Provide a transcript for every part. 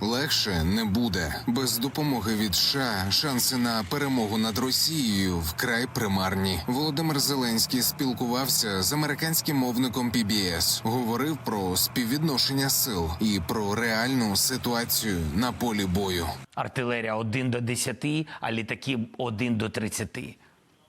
Легше не буде. Без допомоги від США шанси на перемогу над Росією вкрай примарні. Володимир Зеленський спілкувався з американським мовником PBS, говорив про співвідношення сил і про реальну ситуацію на полі бою. Артилерія 1 до 10, а літаки 1 до 30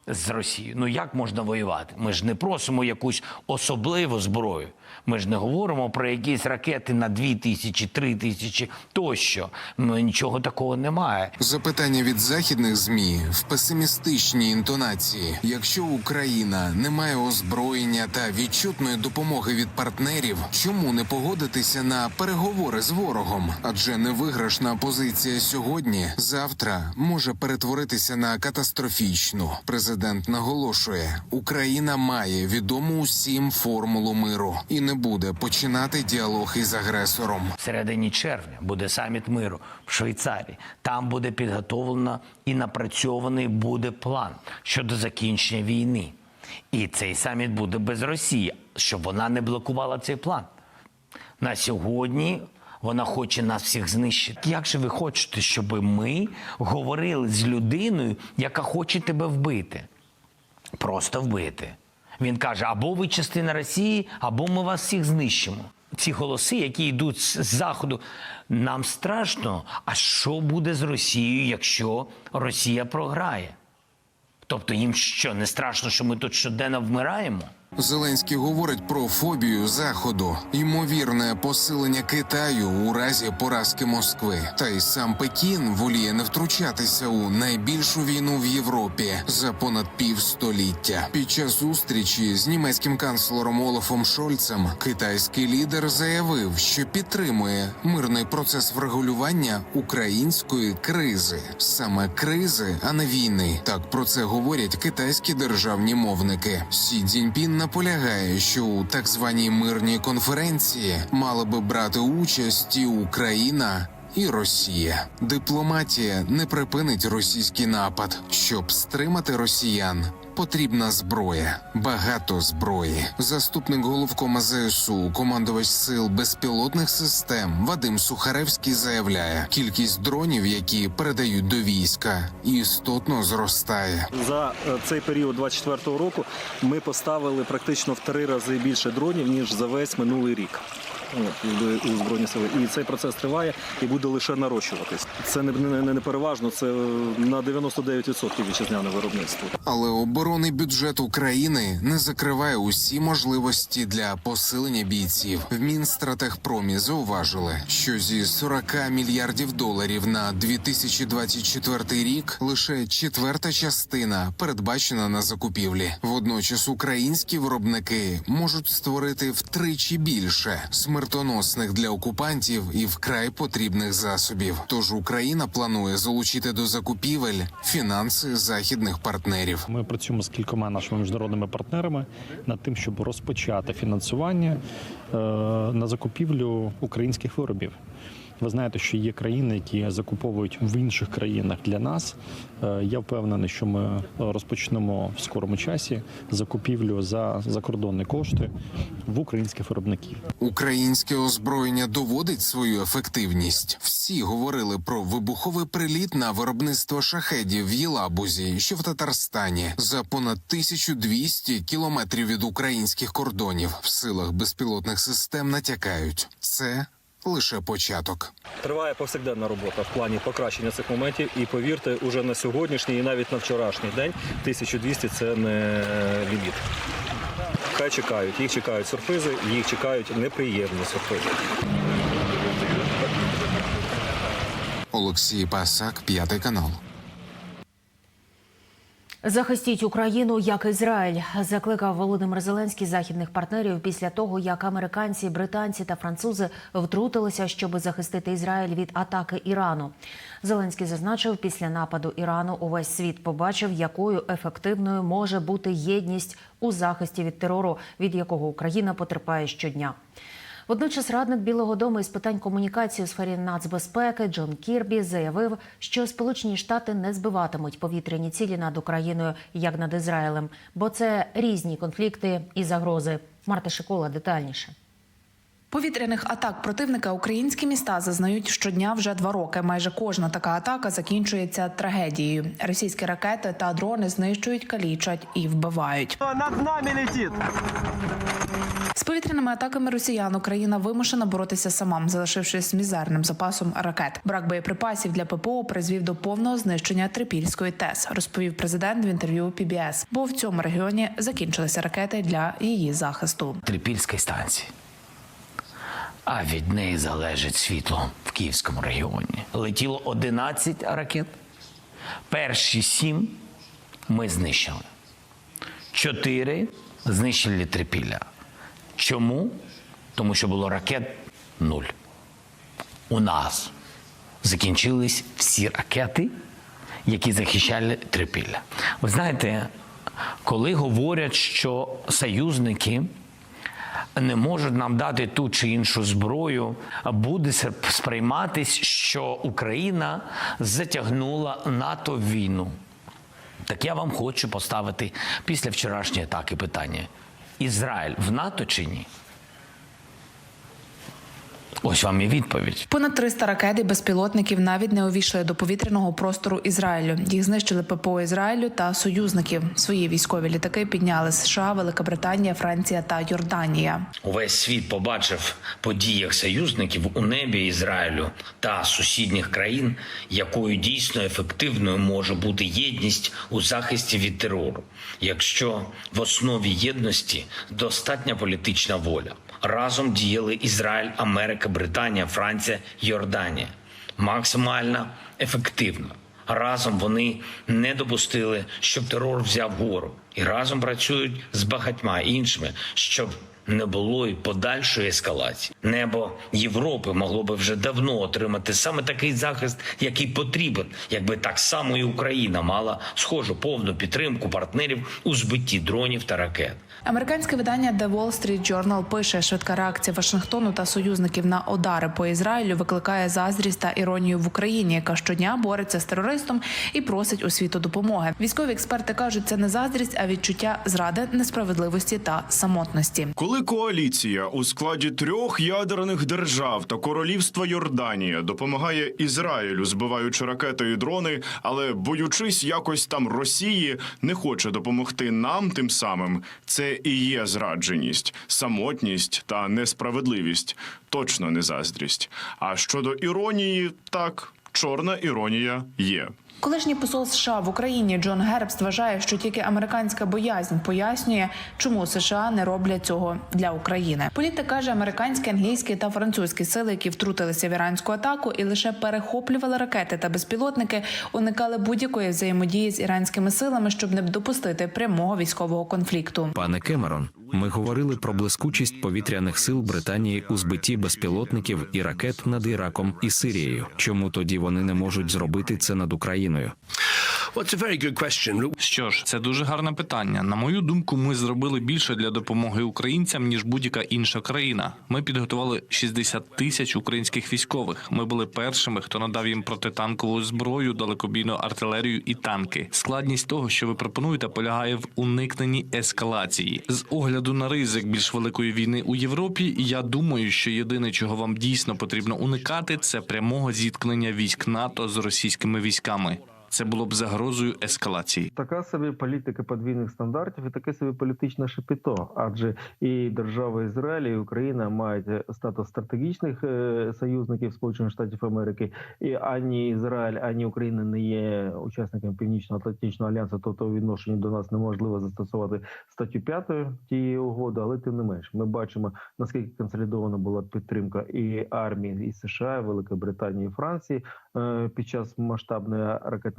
з Росією. Ну як можна воювати? Ми ж не просимо якусь особливу зброю. Ми ж не говоримо про якісь ракети на 2 тисячі, 3 тисячі тощо. Ну нічого такого немає. Запитання від західних змі в песимістичній інтонації. Якщо Україна не має озброєння та відчутної допомоги від партнерів, чому не погодитися на переговори з ворогом? Адже невиграшна позиція сьогодні завтра може перетворитися на катастрофічну. Президент наголошує, Україна має відому усім формулу миру і не буде починати діалог із агресором. В середині червня буде саміт миру в Швейцарії. Там буде підготовлено і напрацьований буде план щодо закінчення війни. І цей саміт буде без Росії, щоб вона не блокувала цей план. На сьогодні вона хоче нас всіх знищити. Як же ви хочете, щоб ми говорили з людиною, яка хоче тебе вбити? Просто вбити. Він каже: або ви частина Росії, або ми вас всіх знищимо. Ці голоси, які йдуть з заходу, нам страшно. А що буде з Росією, якщо Росія програє? Тобто їм що не страшно, що ми тут щоденно вмираємо? Зеленський говорить про фобію заходу, ймовірне посилення Китаю у разі поразки Москви. Та й сам Пекін воліє не втручатися у найбільшу війну в Європі за понад півстоліття. Під час зустрічі з німецьким канцлером Олафом Шольцем китайський лідер заявив, що підтримує мирний процес врегулювання української кризи, саме кризи, а не війни. Так про це говорять китайські державні мовники. Сі Цзіньпін наполягає, що у так званій мирній конференції мала би брати участь і Україна. І Росія дипломатія не припинить російський напад. Щоб стримати росіян, потрібна зброя, багато зброї. Заступник головкома ЗСУ, командувач сил безпілотних систем Вадим Сухаревський заявляє, кількість дронів, які передають до війська, істотно зростає. За е, цей період 24-го року ми поставили практично в три рази більше дронів ніж за весь минулий рік. У- збройні сили, і цей процес триває і буде лише нарощуватись. Це не, не, не, переважно, це е, на 99% вітчизняне виробництво. Але оборонний бюджет України не закриває усі можливості для посилення бійців. В Мінстратегпромі зауважили, що зі 40 мільярдів доларів на 2024 рік лише четверта частина передбачена на закупівлі. Водночас українські виробники можуть створити втричі більше смертоносних для окупантів і вкрай потрібних засобів. Тож Україна планує залучити до закупівель фінанси західних партнерів. Ми працюємо з кількома нашими міжнародними партнерами над тим, щоб розпочати фінансування е, на закупівлю українських виробів. Ви знаєте, що є країни, які закуповують в інших країнах для нас. Е, Я впевнений, що ми розпочнемо в скорому часі закупівлю за закордонні кошти в українських виробників. Українське озброєння доводить свою ефективність. Всі говорили про вибуховий приліт на виробництво шахедів в Єлабузі, що в Татарстані, за понад 1200 кілометрів від українських кордонів. В силах безпілотних систем натякають. Це лише початок. Триває повсякденна робота в плані покращення цих моментів. І повірте, уже на сьогоднішній і навіть на вчорашній день 1200 – це не ліміт. Хай чекають, їх чекають сюрпризи, їх чекають неприємні сюрпризи. Олексій Пасак, п'ятий канал. Захистіть Україну як Ізраїль, закликав Володимир Зеленський західних партнерів після того, як американці, британці та французи втрутилися, щоб захистити Ізраїль від атаки Ірану. Зеленський зазначив, після нападу Ірану увесь світ побачив, якою ефективною може бути єдність у захисті від терору, від якого Україна потерпає щодня. Водночас радник Білого Дому із питань комунікації у сфері нацбезпеки Джон Кірбі заявив, що Сполучені Штати не збиватимуть повітряні цілі над Україною як над Ізраїлем, бо це різні конфлікти і загрози. Марта Шикола детальніше. Повітряних атак противника українські міста зазнають щодня вже два роки. Майже кожна така атака закінчується трагедією. Російські ракети та дрони знищують, калічать і вбивають. Над нами летит. З повітряними атаками росіян Україна вимушена боротися сама, залишившись мізерним запасом ракет. Брак боєприпасів для ППО призвів до повного знищення Трипільської ТЕС, розповів президент в інтерв'ю PBS. Бо в цьому регіоні закінчилися ракети для її захисту. Трипільської станції. А від неї залежить світло в Київському регіоні. Летіло 11 ракет. Перші сім ми знищили. Чотири знищили Трипілля. Чому? Тому що було ракет нуль. У нас закінчились всі ракети, які захищали Трипілля. Ви знаєте, коли говорять, що союзники не можуть нам дати ту чи іншу зброю, буде сприйматись, що Україна затягнула НАТО в війну. Так я вам хочу поставити після вчорашньої атаки питання: Ізраїль в НАТО чи ні? Ось вам і відповідь. Понад 300 ракет і безпілотників навіть не увійшли до повітряного простору Ізраїлю. Їх знищили ППО Ізраїлю та союзників. Свої військові літаки підняли США, Велика Британія, Франція та Йорданія. Увесь світ побачив подіях союзників у небі Ізраїлю та сусідніх країн, якою дійсно ефективною може бути єдність у захисті від терору, якщо в основі єдності достатня політична воля. Разом діяли Ізраїль, Америка, Британія, Франція, Йорданія максимально ефективно. Разом вони не допустили, щоб терор взяв гору, і разом працюють з багатьма іншими, щоб не було і подальшої ескалації. Небо Європи могло би вже давно отримати саме такий захист, який потрібен, якби так само і Україна мала схожу повну підтримку партнерів у збитті дронів та ракет. Американське видання The Wall Street Journal пише, швидка реакція Вашингтону та союзників на удари по Ізраїлю викликає заздрість та іронію в Україні, яка щодня бореться з терористом і просить у світу допомоги. Військові експерти кажуть, це не заздрість, а відчуття зради, несправедливості та самотності. Коли коаліція у складі трьох ядерних держав та королівства Йорданія допомагає Ізраїлю, збиваючи ракети і дрони, але боючись якось там Росії, не хоче допомогти нам тим самим, це і є зрадженість, самотність та несправедливість, точно не заздрість. А щодо іронії, так, чорна іронія є. Колишній посол США в Україні Джон Гербст вважає, що тільки американська боязнь пояснює, чому США не роблять цього для України. Політик каже, американські, англійські та французькі сили, які втрутилися в іранську атаку і лише перехоплювали ракети та безпілотники, уникали будь-якої взаємодії з іранськими силами, щоб не допустити прямого військового конфлікту. Пане Кемерон, ми говорили про блискучість повітряних сил Британії у збитті безпілотників і ракет над Іраком і Сирією. Чому тоді вони не можуть зробити це над Україною? Україною. Що ж, це дуже гарне питання. На мою думку, ми зробили більше для допомоги українцям ніж будь-яка інша країна. Ми підготували 60 тисяч українських військових. Ми були першими, хто надав їм протитанкову зброю, далекобійну артилерію і танки. Складність того, що ви пропонуєте, полягає в уникненні ескалації. З огляду на ризик більш великої війни у Європі. Я думаю, що єдине, чого вам дійсно потрібно уникати, це прямого зіткнення військ НАТО з російськими військами. Це було б загрозою ескалації. Така собі політика подвійних стандартів і таке собі політичне шепіто. Адже і держава Ізраїль, і Україна мають статус стратегічних е, союзників Сполучених Штатів Америки, і ані Ізраїль, ані Україна не є учасниками Північно-Атлантичного альянсу, тобто у відношенні до нас неможливо застосувати статтю 5 тієї угоди, але тим не менш, ми бачимо наскільки консолідована була підтримка і армії і США, і Великої Британії, і Франції е, під час масштабної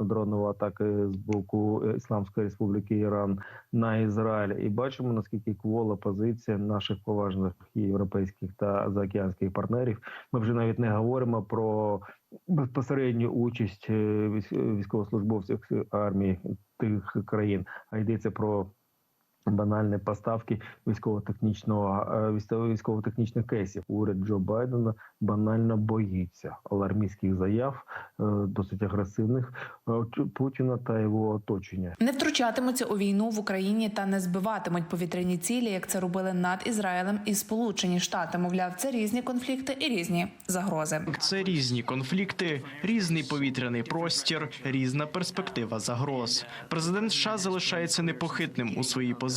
ракетно-дронової атаки з боку е, Ісламської Республіки Іран на Ізраїль, і бачимо наскільки квола позиція наших поважних європейських та заокеанських партнерів. Ми вже навіть не говоримо про безпосередню участь е, військовослужбовців армії тих країн, а йдеться про банальні поставки військово-технічного е, військово- військово-технічних кейсів. Уряд Джо Байдена банально боїться алармістських заяв, е, досить агресивних е, Путіна та його оточення. Не втручатимуться у війну в Україні та не збиватимуть повітряні цілі, як це робили над Ізраїлем і Сполучені Штати. Мовляв, це різні конфлікти і різні загрози. Це різні конфлікти, різний повітряний простір, різна перспектива загроз. Президент США залишається непохитним у своїй позиції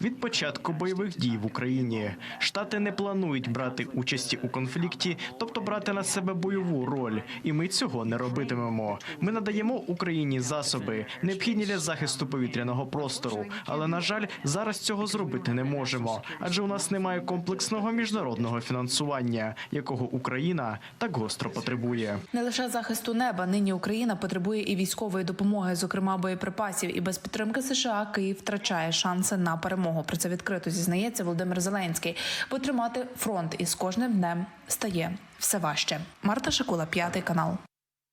від початку бойових дій в Україні. Штати не планують брати участі у конфлікті, тобто брати на себе бойову роль, і ми цього не робитимемо. Ми надаємо Україні засоби, необхідні для захисту повітряного простору. Але на жаль, зараз цього зробити не можемо, адже у нас немає комплексного міжнародного фінансування, якого Україна так гостро потребує. Не лише захисту неба. Нині Україна потребує і військової допомоги, зокрема боєприпасів. І без підтримки США Київ втрачає шанси на перемогу. Про це відкрито зізнається Володимир Зеленський. Бо тримати фронт із кожним днем стає все важче. Марта Шакула, п'ятий канал.